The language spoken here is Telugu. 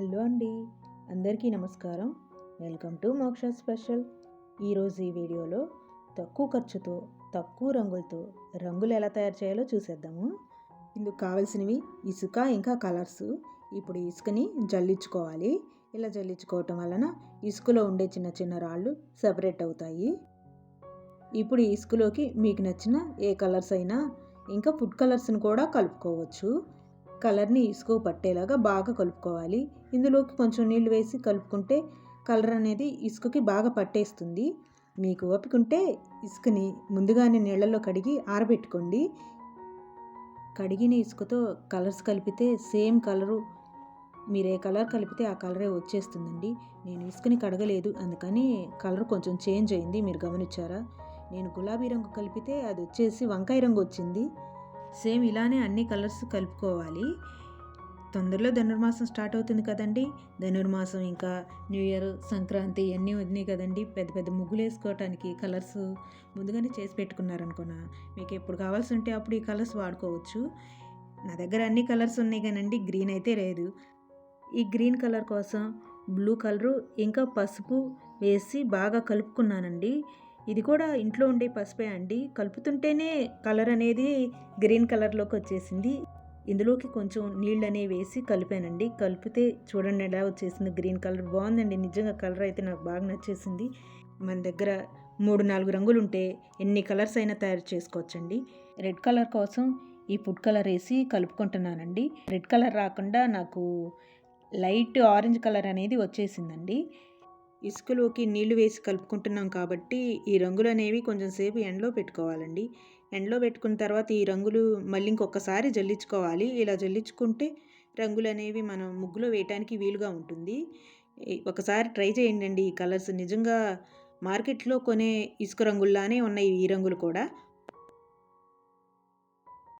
హలో అండి అందరికీ నమస్కారం. Welcome to Moksha special. ఈరోజు ఈ వీడియోలో తక్కువ ఖర్చుతో తక్కువ రంగులతో రంగులు ఎలా తయారు చేయాలో చూసేద్దాము. ఇందుకు కావాల్సినవి ఇసుక ఇంకా కలర్స్. ఇప్పుడు ఇసుకని జల్లించుకోవాలి. ఇలా జల్లించుకోవటం వలన ఇసుకలో ఉండే చిన్న చిన్న రాళ్ళు సపరేట్ అవుతాయి. ఇప్పుడు ఇసుకలోకి మీకు నచ్చిన ఏ కలర్స్ అయినా ఇంకా ఫుడ్ కలర్స్ని కూడా కలుపుకోవచ్చు. కలర్ని ఇసుక పట్టేలాగా బాగా కలుపుకోవాలి. ఇందులోకి కొంచెం నీళ్ళు వేసి కలుపుకుంటే కలర్ అనేది ఇసుకకి బాగా పట్టేస్తుంది. మీకు ఓపిక ఉంటే ఇసుకని ముందుగానే నీళ్ళల్లో కడిగి ఆరబెట్టుకోండి. కడిగిన ఇసుకతో కలర్స్ కలిపితే సేమ్ కలరు మీరు ఏ కలర్ కలిపితే ఆ కలరే వచ్చేస్తుందండి. నేను ఇసుకని కడగలేదు అందుకని కలర్ కొంచెం చేంజ్ అయింది మీరు గమనించారా? నేను గులాబీ రంగు కలిపితే అది వచ్చేసి వంకాయ రంగు వచ్చింది. సేమ్ ఇలానే అన్ని కలర్స్ కలుపుకోవాలి. తొందరలో ధనుర్మాసం స్టార్ట్ అవుతుంది కదండి. ధనుర్మాసం ఇంకా న్యూ ఇయర్ సంక్రాంతి ఇవన్నీ ఉన్నాయి కదండి. పెద్ద పెద్ద ముగ్గులు వేసుకోవటానికి కలర్స్ ముందుగానే చేసి పెట్టుకున్నారనుకున్నా మీకు ఎప్పుడు కావాల్సి ఉంటే అప్పుడు ఈ కలర్స్ వాడుకోవచ్చు. నా దగ్గర అన్ని కలర్స్ ఉన్నాయి కానండి గ్రీన్ అయితే లేదు. ఈ గ్రీన్ కలర్ కోసం బ్లూ కలరు ఇంకా పసుపు వేసి బాగా కలుపుకున్నానండి. ఇది కూడా ఇంట్లో ఉండే పసుపే అండి. కలుపుతుంటేనే కలర్ అనేది గ్రీన్ కలర్లోకి వచ్చేసింది. ఇందులోకి కొంచెం నీళ్ళు అనేవి వేసి కలిపానండి. కలిపితే చూడండి ఎలా వచ్చేసింది. గ్రీన్ కలర్ బాగుందండి. నిజంగా కలర్ అయితే నాకు బాగా నచ్చేసింది. మన దగ్గర మూడు నాలుగు రంగులు ఉంటే ఎన్ని కలర్స్ అయినా తయారు చేసుకోవచ్చండి. రెడ్ కలర్ కోసం ఈ ఫుడ్ కలర్ వేసి కలుపుకుంటున్నానండి. రెడ్ కలర్ రాకుండా నాకు లైట్ ఆరెంజ్ కలర్ అనేది వచ్చేసిందండి. ఇసుకలోకి నీళ్ళు వేసి కలుపుకుంటున్నాం కాబట్టి ఈ రంగులు అనేవి కొంచెం సేపు ఎండలో పెట్టుకోవాలండి. ఎండలో పెట్టుకున్న తర్వాత ఈ రంగులు మళ్ళీ ఇంకొకసారి జల్లించుకోవాలి. ఇలా జల్లించుకుంటే రంగులు అనేవి మనం ముగ్గులో వేయటానికి వీలుగా ఉంటుంది. ఒకసారి ట్రై చేయండి ఈ కలర్స్ నిజంగా మార్కెట్లో కొనే ఇసుక రంగుల్లానే ఉన్నాయి ఈ రంగులు కూడా.